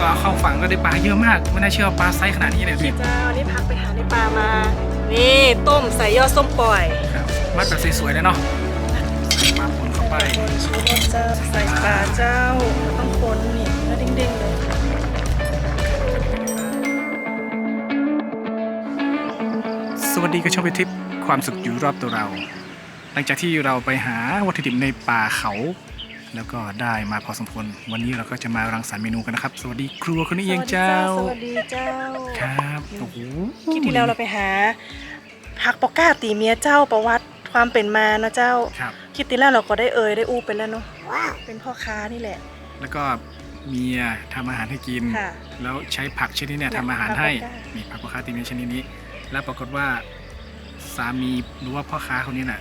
ก็เข้าฝั่งก็ได้ปลาเยอะมากไม่น่าเชื่อว่าปลาไซส์ขนาดนี้เนี่ยดูดิเจ้านี่พักไปหาในป่ามา นี่ต้มใส่ยอดส้มปล่อยครับมัดแบบสวยๆเลยเนาะใส่มาผลเข้าไปคนชูรสเจ้าใส่ปลาเจ้าต้องคนนี่เนื้อเด้งๆเลยสวัสดีก็ชอบไปทริปความสุขอยู่รอบตัวเรา หลังจากที่เราไปหาวัตถุดิบในป่าเขา แล้วก็ได้มาพอสมควรวันนี้เราก็จะมารังสรรค์เมนูกันนะครับ สวัสดีครัวคนนี้เองเจ้า สวัสดีเจ้าครับโอ้โหคลิปที่แล้วเราไปหาผักปอก้าตีเมียเจ้าประวัติความเป็นมานะเจ้าครับคลิปที่แล้วเราก็ได้เอ่ยได้อู้ไปแล้วเนาะเป็นพ่อค้านี่แหละ แล้วก็เมียทำอาหารให้กินค่ะแล้วใช้ผักชนิดเนี้เนี่ยทำอาหารให้ผักปอก้ามีผักปอค้าตีเมียชนิดนี้ แล้วปรากฏว่าสามีหรือว่าพ่อค้าคนนี้น่ะ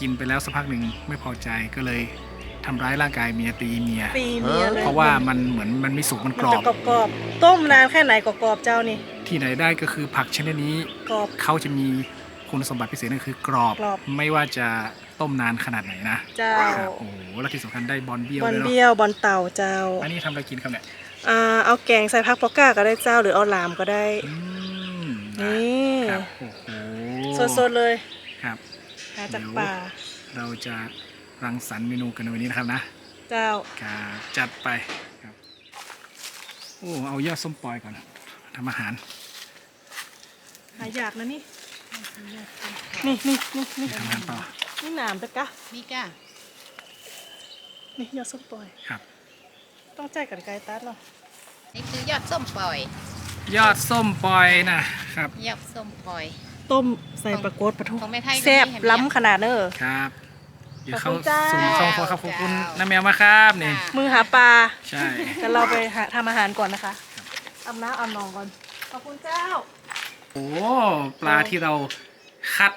กินไปแล้วสักพักหนึ่งไม่พอใจก็เลย ทำร้ายร่างกายเมียตีเมีย ตีเมียเลยเพราะว่ามันเหมือนมันไม่สุกมันมันกรอจะบกรอบๆต้มนานแค่ไหนกรอบๆเจ้านี่ ที่ไหนได้ก็คือผักชนิดนี้กรอบ เขาจะมีคุณสมบัติพิเศษนั่นคือกรอบ กรอบ ไม่ว่าจะต้มนานขนาดไหนนะเจ้าครับโอ้โหแล้วที่สำคัญได้บอลเบี้ยวบอลด้วยเนาะเบี้ยวบอลเต่าเจ้าอันนี้ทำอะไรกินครับเนี่ยอ่าเอาแกงใส่ผักปอก้าก็ได้เจ้าหรือเอาหลามก็ได้ อืมนี่ครับโอ้โหสดๆเลยครับหาจากป่า เราจะ รังสรรค์เมนูกันในวันนี้นะครับนะเจ้าครับจัดไปครับโอ้เอายอดส้มปล่อยก่อนทำอาหารหายากนะนี่ นี่นี่นี่นี่ทำอาหารต่อนี่หนามตะกะนี่ก้านี่ยอดส้มปล่อยครับ ต้องใจกันไกลตัดเนาะนี่คือยอดส้มปล่อย ยอดส้มปล่อยนะครับ ยอดส้มปล่อย ต้มใส่ปลากดปลาทูของแม่ไทยก็มีแซ่บเห็นไหมล้ำขนาดเนอะครับ เดี๋ยวขอบเขาคุณเจ้าสุ่มเข้าครัวครับขอบคุณน้าแมวมากครับนี่ค่ะมือหาปลาใช่แต่เราไปหาทำอาหารก่อนนะคะอาบน้ำอาบนองก่อนขอบคุณเจ้าโอ้ปลาที่เราคัด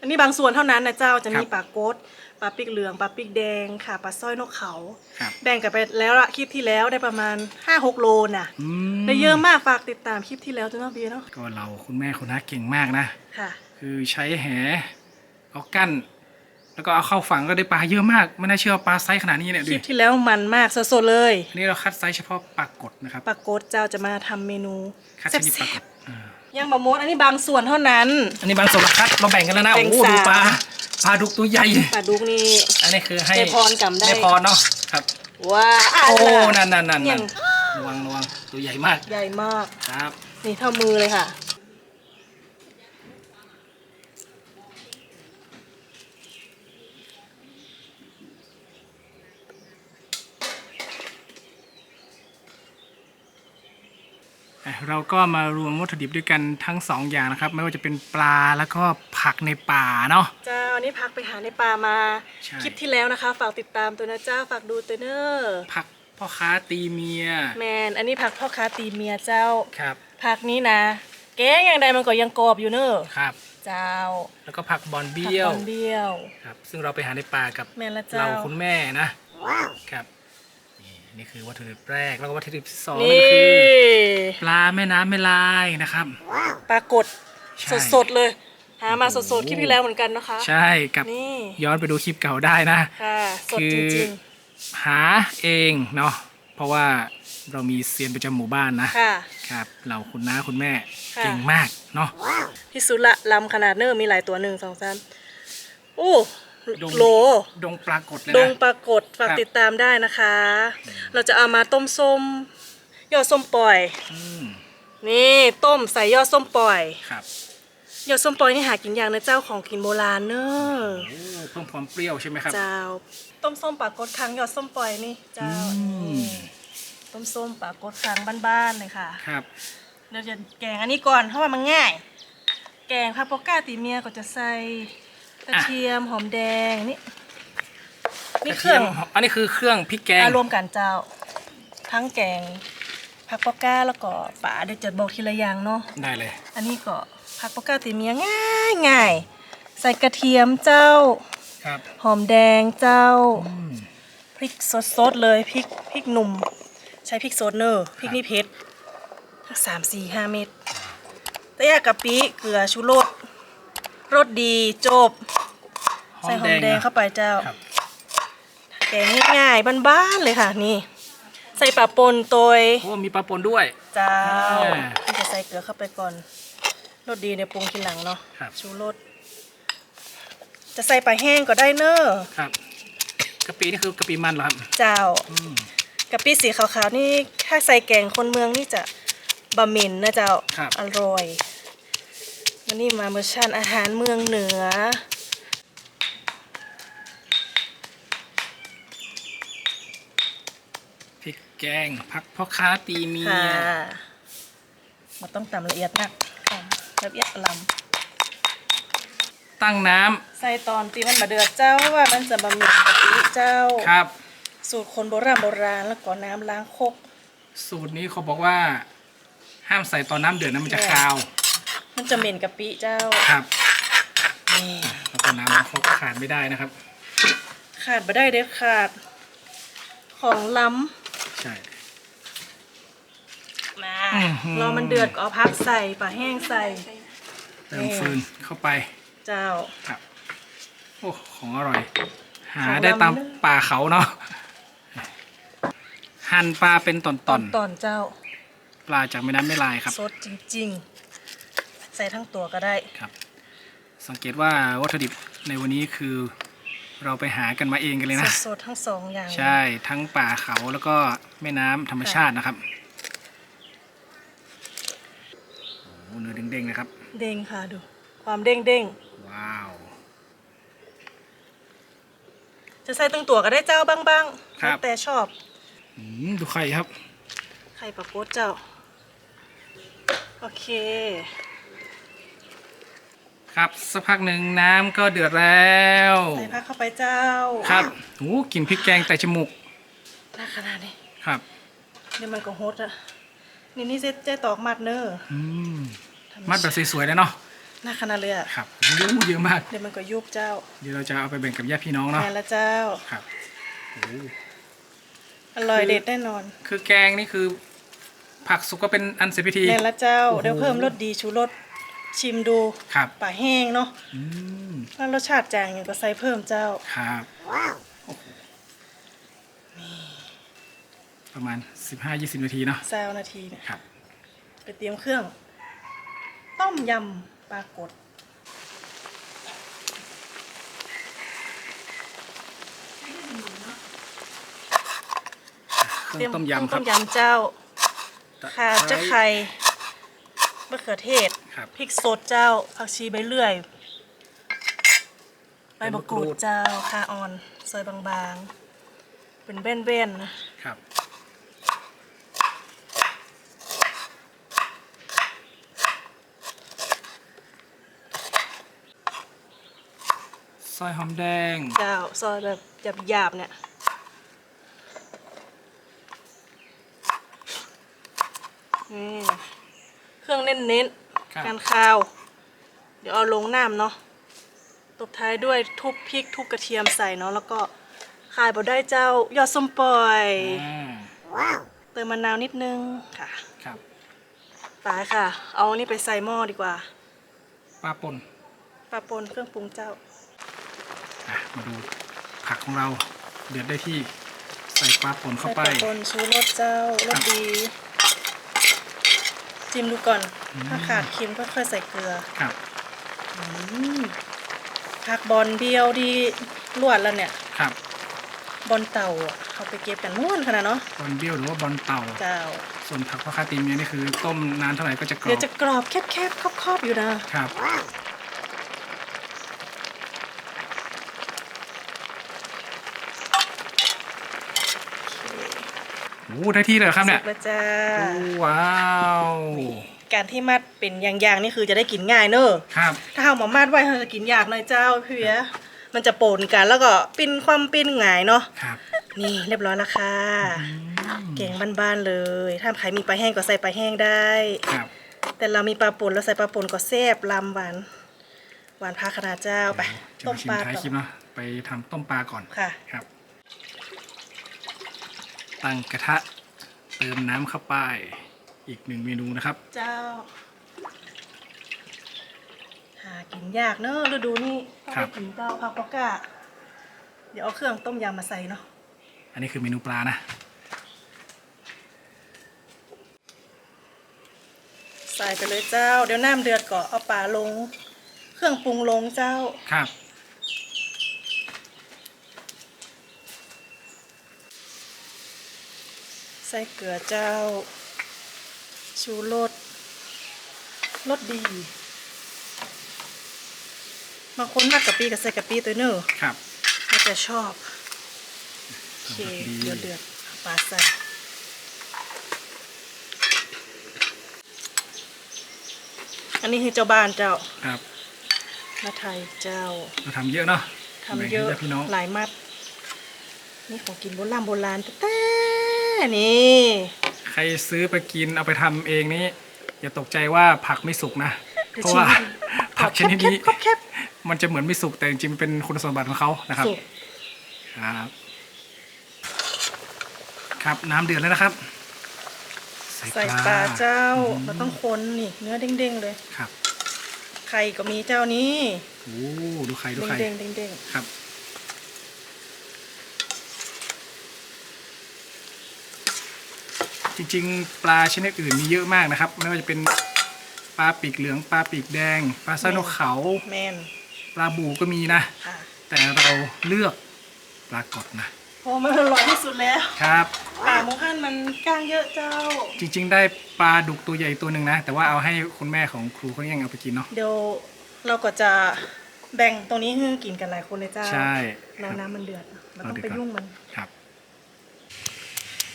อันนี้บางส่วนเท่านั้นนะเจ้าจะครัมีบปลาโกดปลาปิกเหลืองปลาปิกแดงค่ะปลาสร้อยนกเขาครับแบ่งกันไปแล้วละคลิปที่แล้วได้ประมาณ5-6โลน่ะอืมได้เยอะมากฝากติดตามคลิปที่แล้วจ้าเนาะเบียร์เนาะก็เราคุณแม่คุณน้าเก่งมากนะค่ะ คือใช้แหเอากั้น แล้วก็เอาเข้าฝั่งก็ได้ปลาเยอะมาก ไม่น่าเชื่อว่าปลาไซส์ขนาดนี้เนี่ยคดูลิปดิที่แล้วมันมากสดๆเลยอันนี้เราคัดไซส์เฉพาะปลากดนะครับปลาโกดเจ้าจะมาทำเมนูคัดชนิดปแซ่ลากบดอ่าๆยังบะมดอันนี้บางส่วนเท่านั้น อันนี้บางส่วนเราคัดเราแบ่งกันแล้วนะแบ่โอ้งโหดูสาม ปลาปลาดุกตัวใหญ่ ปลาดุกนี่ อันนี้คือให้ได้พรกำได้ได้พรเนาะครับ ว้าโอ้ล่ะนั่นนั่นนั่นยันั่งนระวังระวังตัวใหญ่มากใหญ่มาก ครับ นี่เท่ามือเลยค่ะ เราก็มารวมวัตถุดิบด้วยกันทั้งสองอย่างนะครับ ไม่ว่าจะเป็นปลาแล้วก็ผักในป่าเนาะเจ้าอันนี้พักไปหาในป่ามาใช่คลิปที่แล้วนะคะ ฝากติดตามตัวนะเจ้าฝากดูตัวเนอร์ผักพ่อค้าตีเมียแมนอันนี้ผักพ่อค้าตีเมียเจ้าครับผักนี้นะ แกงอย่างใดมันก็ยังกรอบอยู่เนอะครับ เจ้าแล้วก็ผักบอลผักเบี้ยวบอนเบี้ยว ครับซึ่งเราไปหาในป่ากับแม่นละเจ้า เราคุณแม่นะครับ นี่นี่คือวัตถุดิบแรกแล้วก็วัตถุดิบที่สองนี่นั่นก็คือปลาแม่น้ำแม่ลายนะครับปลากดใช่สดๆเลย หามาสดๆคลิปที่แล้วเหมือนกันนะคะ ใช่กับนี่ย้อนไปดูคลิปเก่าได้นะ ค่ะสดคือจริงหาเองเนาะเพราะว่าเรามีเซียนประจำหมู่บ้านนะๆ ค่ะ ครับเราคุณน้าคุณแม่ค่ะ เก่งมากเนาะ ที่สุดละลำขนาดเนอร์มีหลายตัวหนึ่งสองสามโอ้ ดงโหล ดงปรากฏเลยดงนะปรากฏฝากครับ ติดตามได้นะคะ เราจะเอามาต้มส้มยอดส้มปล่อย อืมนี่ต้มใส่ยอดส้มปล่อย ครับยอดส้มปล่อยนี่หากินอย่างนะเจ้าของกินโบราณเนอะโอ้เพิ่มความเปรี้ยวใช่ไหมครับ เจ้า ต้มส้มปลากดคังยอดส้มปล่อยนี่เจ้าอืมต้มส้มปลากดคังบ้านๆเลยค่ะ ครับเดี๋ยวจะแกงอันนี้ก่อนเพราะว่ามันง่าย แกงพาโปก้าตีเมียก็จะใส่ กระเทียมหอมแดงนี่นี่เครื่องกะทียมอันนี้คือเครื่องพริกแกงอารวมกันเจ้า ทั้งแกงผักปอก้าแล้วก็ป่าเดี๋ยวจะบอกทีละอย่างเนาะได้เลย อันนี้ก็ผักปอก้าตีเมียง่ายง่ายใส่กระเทียมเจ้าครับหอมแดงเจ้าอืมพริกสดๆเลยพริกพริกหนุ่ม ใช้พริกสดเนอะพริกนี่เผ็ดสักสามสี่ห้าเม็ดตะยากะปิเกลือชูรส รสดีจบ ใส่หอมแดงเข้าไปเจ้าครับแกงง่ายๆบ้านๆเลยค่ะ นี่ ใส่ปลาปนโตยโอ้มีปลาปนด้วย เจ้าอ่าพี่จะใส่เกลือเข้าไปก่อนรสดีในยปรุงทีหลังเนาะครับ ชูรสจะใส่ปลาแห้งก็ได้เนอะครับกะปินี่คือกะปิมันเหรอครับเจ้า อืมกะปิสีขาวๆนี่ถ้าใส่แกงคนเมืองนี่จะบะหมิ่นนะเจ้า ครับอร่อย วันนี้มาเมอร์ชันอาหารเมืองเหนือ พริกแกงผักพ่อค้าตีเมียค่ะมาต้องตำละเอียดนักตำละเอียดลตั้งน้ำำใส่ตอนตีมันมาเดือดเจ้าว่ามันจะบะหมี่กะปิเจ้าครับ สูตรคนโบราณโบราณแล้วก็น้ำล้างครกสูตรนี้เขาบอกว่า ห้ามใส่ตอนน้ำเดือดนะมันจะคาว มันจะเหม็นกะปิเจ้า ครับนี่แล้วก็น้ำเขาขาดไม่ได้นะครับ ขาดไปได้เด็ดขาด ของล้ใช่ำมาอื้อหือ รอมันเดือดก็เอาพักใส่ปลาแห้งใส่ เติมฟืนเข้าไปเจ้า ครับ โอ้ของอร่อย หาของได้ตามล้ำเนอะป่าเขาเนาะหั่นปลาเป็นตอนตอนเจ้าๆปลาจากแม่น้ำไม่ลายครับ สดจริงๆ ใส่ทั้งตัวก็ได้ ครับ สังเกตว่าวัตถุดิบในวันนี้คือเราไปหากันมาเองกันเลยนะ สดๆทั้งสองอย่างใช่ทั้งป่าเขาแล้วก็แม่น้ำธรรมชาตินะครับโอ้โหเนื้อเด้งๆนะครับ เด้งค่ะดู ความเด้งเด้งว้าว ๆจะใส่ตั้งตัวก็ได้เจ้าบ้างๆครับ แล้วแต่ชอบอืมดูไข่ครับ ไข่ปลาโป๊ดเจ้า โอเค ครับสักพักหนึ่งน้ำก็เดือดแล้วใส่ผักเข้าไปเจ้าครับโอ้กลิ่นพริกแกงแต่จมูกน่าขนาดนี้ครับเดี๋ยวมันก็ฮดอะนี่นี่เจ๊เจ๊ตอกมัดเนอะอืมมัดแบบสวยๆเลยเนาะน่าขนาดเลยอะครับเยอะเยอะมาก เดี๋ยวมันก็ยุบเจ้าเดี๋ยวเราจะเอาไปแบ่งกับญาติพี่น้องเนาะแม่ละเจ้า ครับโอ้อร่อยเด็ดแน่นอนคือแกงนี่คือ ผักสุกก็เป็นอันเสร็จพิธีแม่ละเจ้าโอ้โหเดี๋ยวเพิ่มรสดีชูรส ชิมดูครับป่าแห้งเนาะอืมแล้วรสชาติจางอย่างก็ใส่เพิ่มเจ้า ครับโอ้โหประมาณ 15-20 นาทีเนาะแซวนาทีเนี่ยครับ ไปเตรียมเครื่อง ต้มยำปลากดเครื่องต้มยำคต้รับมยำเจ้าข่าเจ้าไข่ มะเขือเทศ ครับ พริกสดเจ้า ผักชีใบเลื่อย ใบมะกรูดเจ้าข่าอ่อน ซอยบางๆ เป็นเบ้นๆนะ ครับ ซอยหอมแดง เจ้า ซอยแบบหยาบๆเนี่ยนี่ เครื่องเน้นครับๆการคาว เดี๋ยวเอาลงน้ำเนาะตบท้ายด้วยทุบพริกทุบกระเทียมใส่เนาะแล้วก็ขายบดได้เจ้ายอดส้มปล่อย อ่าเติมมะนาวนิดนึงค่ะครับไปค่ะ เอานี่ไปใส่หม้อดีกว่าปลาป่นปลาปนเครื่องปรุงเจ้า อะมาดูผักของเรา เดือดได้ที่ใส่ปลาป่นเข้าใส่ไปปลาปนชูรสเจ้ารสดี จิ้มดูก่อนถ้าขาดเค็มก็ค่อยใส่เกลือครับ อืมผักบอลเดียวดีลวดแล้วเนี่ย ครับบอลเต่าอะเขาไปเก็บกันม่วนขนาดเนาะบอลเบี้ยวหรือว่าบอลเต่า เจ้า ส่วนผักพ่อค้าตีเมียนี่คือ ต้มนานเท่าไหร่ก็จะกรอเดี๋ยวบจะกรอบแคบๆครอบๆอยู่นะ ครับ อ้ได้ที่เลยเหรอครับเนี่ยสุกแล้วจ้าโอ้ว้าวการที่มัดเป็นอย่างๆนี่คือจะได้กินง่ายเนอะครับ ถ้าเอามามัดไว้เราจะกินยากหน่อยเจ้าพี่เวียมันจะโปนกันแล้วก็ปิ้นความปิ้นหงายเนาะครับนี่เรียบร้อยแล้วค่ะเก่งบ้านๆเลย ถ้าใครมีปลาแห้งก็ใส่ปลาแห้งได้ครับแต่เรามีปลาป่นเราใส่ปลาป่นก็แซ่บลำหวานหวานพาขนาดเจ้าไปจะต้มมาชิปมลาท้ายต่อคลิปเนาะไปทำต้มปลาก่อนค่ะครับ ตั้งกระทะเติมน้ำเข้าไป อีกหนึ่งเมนูนะครับ เจ้า หากินยากเนอะฤดูนี้ต้องไปถึงเจ้าพักปอกะเดี๋ยวเอาเครื่องต้มยำมาใส่เนาะอันนี้คือเมนูปลานะ ใส่ไปเลยเจ้า เดี๋ยวน้ำเดือดก่อนเอาปลาลง เครื่องปรุงลงเจ้า ครับ ส่เกลือเจ้า ชูรสรสดี บางคนมากกะปิก็ใส่กะปิตัวเนอะครับเขาจะชอบโอเคดีเดือดเดือดเอาปลาใส่อันนี้คือเจ้าบ้านเจ้าครับมาไทยเจ้าเราทำเยอะเนาะทำเยอะแบ่งให้ญาติพี่น้องหลายมัด นี่ของกินโบราณโบราณแต่ นี่ ใครซื้อไปกินเอาไปทำเองนี้อย่าตกใจว่าผักไม่สุกนะดี๋ยเพราะว่าชิม ผักชนิดนี้ครบแคบมันจะเหมือนไม่สุกแต่จริงๆมันเป็นคุณสมบัติของเขานะครับสุกครับครับน้ำเดือดแล้วนะครับใส่ปลาเจ้าเราต้องคนนี่ เนื้อเด้งๆเลย ครับไข่ก็มีเจ้านี้ โอ้ดูไข่ดูไข่เด้งๆเด้งครับ จริงๆ ปลาชนิดอื่นมีเยอะมากนะครับ ไม่ว่าจะเป็นปลาปีกเหลืองปลาปีกแดง ปลาสะนกเขาๆแมนปลาบูก็มีนะ ค่ะแต่เราเลือกปลากดนะเพราะมันอร่อยที่สุดแล้วครับปลาหมูหันมันกล้างเยอะเจ้า จริง ๆ ได้ปลาดุกตัวใหญ่ตัวหนึ่งนะ แต่ว่าเอาให้คุณแม่ของครูเขายังเอาไปกินเนาะเดี๋ยวเราก็จะแบ่งตรงนี้ให้กินกันหลายคนเลยเจ้าใช่รอครับ น้ำมันเดือดเราต้องรอเดือดไปก่อน ยุ่งมัน ครับ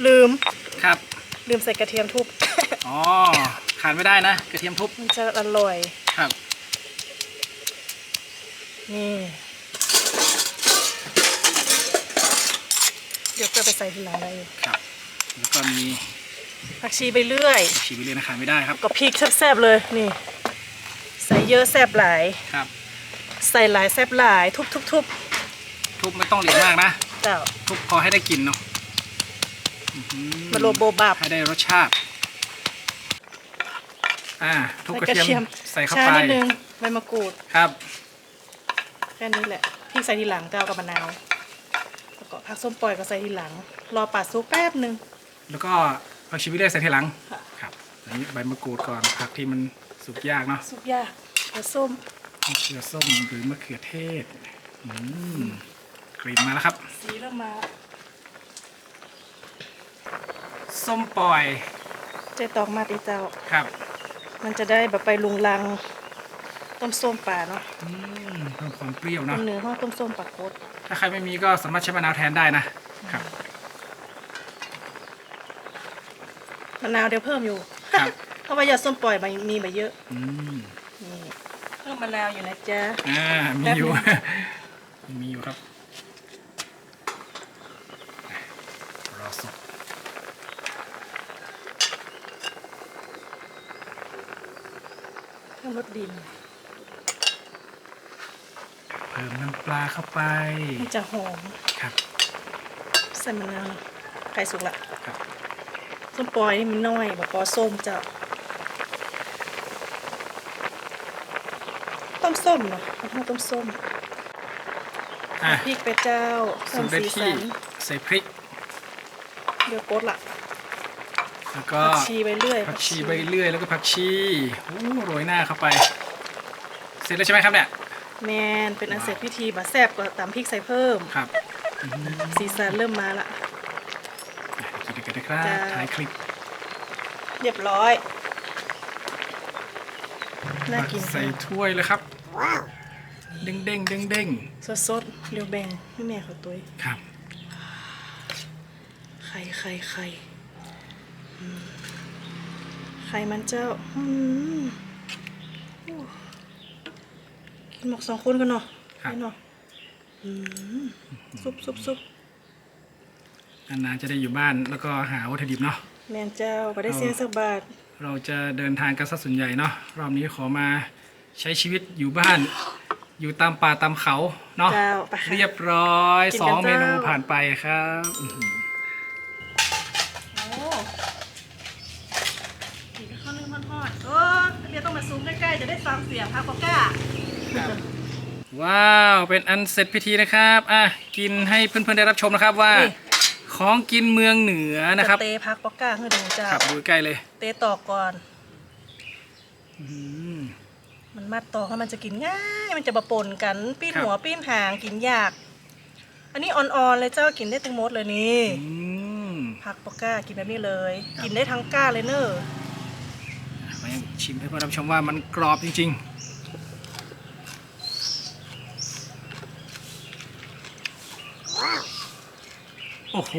ลืม ครับ ลืมใส่กระเทียมทุบ อ๋อขาดไม่ได้นะ กระเทียมทุบมันจะอร่อย ครับ นี่ เดี๋ยวก็ไปใส่ทีหลังได้ครับ แล้วก็มีผักชีไปเรื่อยชีวิตเลยนะขาดไม่ได้ครับก็พริกแซ่บๆเลยนี่ ใส่เยอะแซ่บหลาย ครับ ใส่หลายแซ่บหลายทุบทุบทุบทุบไม่ต้องเหลียมากนะ เจ้า ทุบพอให้ได้กลิ่นเนาะ อื้อหือมาโรยโบบาบ ให้ได้รสชาติ อ่า ทุบใส่กระกระเทียมเทียมใส่เข้าช้าไปนิดนึงใบมะกรูด ครับ แค่นี้แหละพริกใส่ทีหลังเจ้ากับมะนาวแล้วก็ผักส้มปล่อยก็ใส่ทีหลัง รอปัดซุปแป๊บหนึ่ง แล้วก็ผักชีวิตได้ใส่ทีหลัง ค่ะ ครับอันนี้ใบมะกรูดก่อนผักที่มันสุกยากเนาะซุปยากผักส้มมะเขือส้มหรือมะเขือเทศ อืมกลิ่นมาแล้วครับ สีเริ่มมา ส้มปล่อยเจ๊ตอกมาตีเจ้า ครับมันจะได้แบบไปลุงลัง ต้มส้มป่าเนาะอืมเพิ่มความเปรี้ยวต้เนาะมเนื้อห้องต้มส้มปลาโคตถ้าใครไม่มีก็สามารถใช้มะนาวแทนได้นะครับมะนาวเดี๋ยวเพิ่มอยู่ ครับ เพราะว่ายาส้มปล่อยมันมีมาเยอะอืมนี่เพิ่มมะนาวอยู่นะจ๊ะ อ่ามีอยู่ มีอยู่ครับ รอสุก เพิ่ม รสดิน เพิ่มน้ำปลาเข้าไปมันจะหอมครับใส่มะนาวไก่สุกละครับส้มปล่อยนี่มันน้อยแบบปอส้มเจ้าต้มส้มเหรอเอาต้มส้มอะพริกไปเจ้าสุเพิ่กมได้สีที่สันใส่พริก เดี๋ยวโกดละ แล้วก็ผักชีไปเรื่อยผักชีใบเลื่อยแล้วก็ผักชีโอ้โรยหน้าเข้าไป เสร็จแล้วใช่ไหมครับเนี่ยแมนเป็นอันเสร็จพิธีบะแซบก็ตำพริกใส่เพิ่มครับสีสันเริ่มมาละ กินกันนะครับจ้าถ่ายคลิปเรียบร้อยน่ากินใส่ถ้วยเลยครับเด้งเด้งเด้งเด้งสดสดๆเรียวแบงให้แม่เขาตัวครับ ไข่ไข่ไข่อืม ไข่มันเจ้าอืมโอ้กินหมกสองคนกันเนาะครับนี่เนาะอืมซุปซุปซุปนานๆจะได้อยู่บ้านแล้วก็หาวัตถุดิบเนาะแมนเจ้าไปได้เสียงสักบาท เราจะเดินทางกันซะส่วนใหญ่เนาะรอบนี้ขอมาใช้ชีวิตอยู่บ้าน อยู่ตามป่าตามเขาเนาะเจ้าไปค่ะเรียบร้อยกินสกัอนงเจ้าเมนูผ่านไปครับอื้อหือโอ้กินข้าวนึ่งทอดๆโอ้เดี๋ยวต้องมา ซูมใกล้ๆจะได้ฟังเสียงครับปอก้าว้าวเป็นอันเสร็จพิธีนะครับอะกินให้เพื่อนๆได้รับชมนะครับว่านี่ของกินเมืองเหนือนะครับจเตพักปอกก้าให้ดูเจ้าครับดูใกล้เลย เตต่อก่อนอืมมันมัดต่อให้มันจะกินง่ายมันจะบะปนกันปิ้นครับหัวปิ้นหางกินยาก อันนี้อ่อนๆเลยเจ้ากินได้ทั้งหมดเลยนี่อืมผักปอกก้ากินแบบนี้เลยครับกินได้ทั้งก้าเลยเนอะ มายังชิมให้เพื่อนรับชมว่ามันกรอบจริง ๆโอ้โห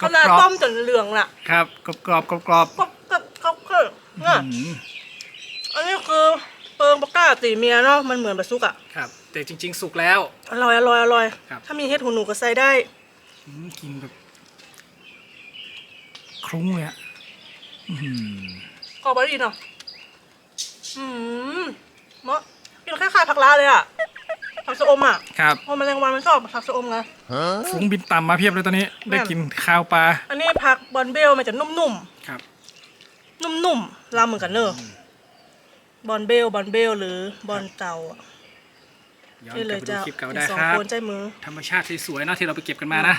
กขรอบนาดกรอต้บมจนเหลืองล่ะ ครับกรอบกรอบกรอบกรอบก็ก็ก็ก็น่ะอืมอันนี้คือเปิงปอกก้าตีเมียเนาะมันเหมือนบะซุกอะครับ แต่จริง ๆ สุกแล้ว อร่อยอร่อยอร่อยครับถ้ามีเห็ดหูหนูก็ใส่ได้อืมกินแบบคลุ้งเลยอะ อื้อหือกรอบไปดีเนาะอืมเหมาะกินคล้ายๆผักลาเลยอะผักชะอมอะครับเพราะแมลงวันมันชอบผักชะอมไงฟุ้งบินต่ำมาเพียบเลยตอนนี้ ได้กินข้าวปลา อันนี้ผักบอนเบลมันจะนุ่มๆ ครับ นุ่มๆลำเหมือนกันเนอะบอนเบลบอนเบลหรือบอนเตาอะย้อนนี่กเลลับยไปดูเจ้าคลิปเก่าได้ครับใมือธรรมชาติสวยๆนะที่เราไปเก็บกันมานะ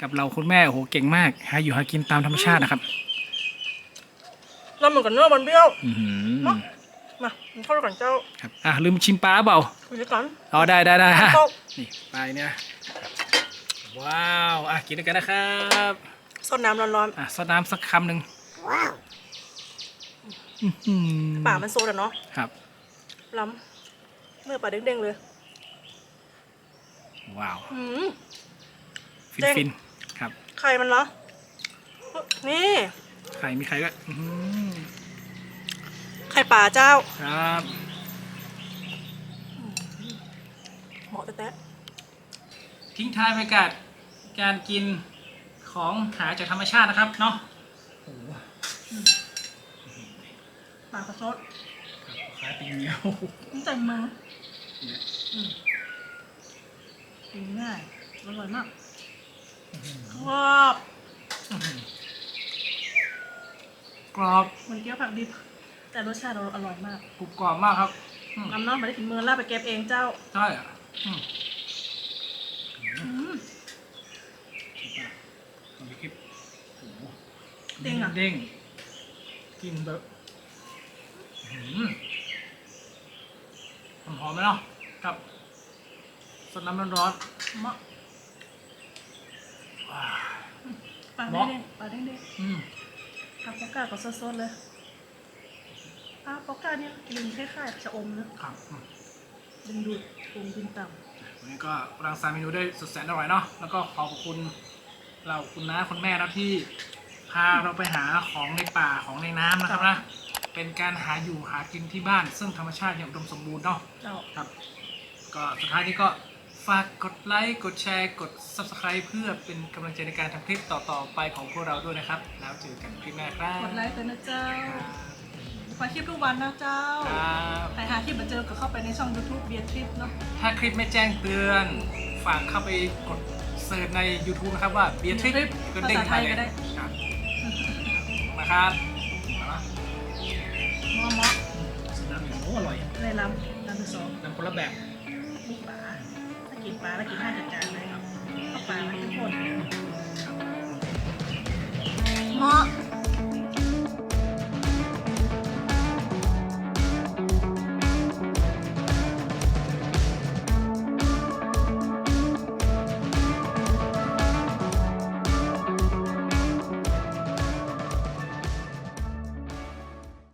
กับเราคุณแม่โหเก่งมากหาอยู่หากินตามธรรมชาตินะครับ ลำเหมือนกันเนอะบอนเบลอื้อหือเนาะมาเข้าด้วยกันเจ้าครับอะลืมชิมปลาเปล่าคุยด้วยกันอ๋อได้ได้ได้ฮะเข้านี่ปลาเนี่ยว้าวอะกินด้วยกันนะครับซดน้ำร้อนอะซดน้ำสักคำหนึ่งอื้อหือๆป่ามันโซดอะเนาะครับ ล้ำเนื้อปลาเด้งๆเลยว้าว อืม ฟินเด้ง ฟินครับ ไข่มันเหรอ นี่ ไข่มีไข่ก็อื้อหือ ไข่ป่าเจ้า ครับเหมาะแต๊ะทิ้งท้ายบรรยากาศการกินของหาจากธรรมชาตินะครับเนาะโอ้โหๆป่ากระซดขายตีเหนียวมันใจมืออืมกินง่ายอร่อยมากว้าวกรอบเหมันเกี๊ยวผักดิบ แต่รสชาติเราอร่อยมากกรุบกรอบมากครับอืมน้ำน้องมาได้ถึงมือล่าไปเก็บเองเจ้าใช่อะอืมอืมตอนนี้คลิปโอ้โหเด้งอะเด้งกินแบบอื้อหือหอมๆไหมเนาะครับสดน้ำร้อนเหมาะๆว้าว ปลาเหมาะเด้งๆปลาเด้งอืมๆผักปอกก้าก็สดๆเลย ปลาปอกก้าเนี่ยกลิ่นคล้ายๆชะอมนะครับอืมดึงดูดปรุงดินต่วันนี้ก็รังสรรค์เมนูได้สุดแสนอร่อยเนาะแล้วก็ขอบคุณเราคุณน้าคุณแม่นะที่พาเราไปหาของในป่าของในน้ำนะครับนะเป็นการหาอยู่หากินที่บ้าน ซึ่งธรรมชาติยังอุดมสมบูรณ์เนาะำเจ้า ครับก็สุดท้ายนี้ก็ฝากกดไลค์กดแชร์ กด subscribe เพื่อเป็นกำลังใจในการทำคลิปต่อ ๆ ไปของพวกเราด้วยนะครับ แล้วเจอกันคลิปหน้าครับกดไลค์กันนะเจ้า ฝากคลิปทุกวันนะเจ้าครับใครหาคลิปมาเจอก็เข้าไปในช่อง YouTube เบียร์ทริปเนาะ ถ้าคลิปไม่แจ้งเตือน ฝากเข้าไปกดเสิร์ชใน YouTube นะครับว่าเบียร์ทริป Beatrice ก็เด้งภาษาไทมายเลก็ได้ยครับมาครับมามอมอน้ำเหนียวอร่อยในลำลำที่สองน้ำคนละแบบลูกปลาถ้ากินปลาแล้วกินห้าจัดจานเลยเอาปลามาทุกคนเหมาะ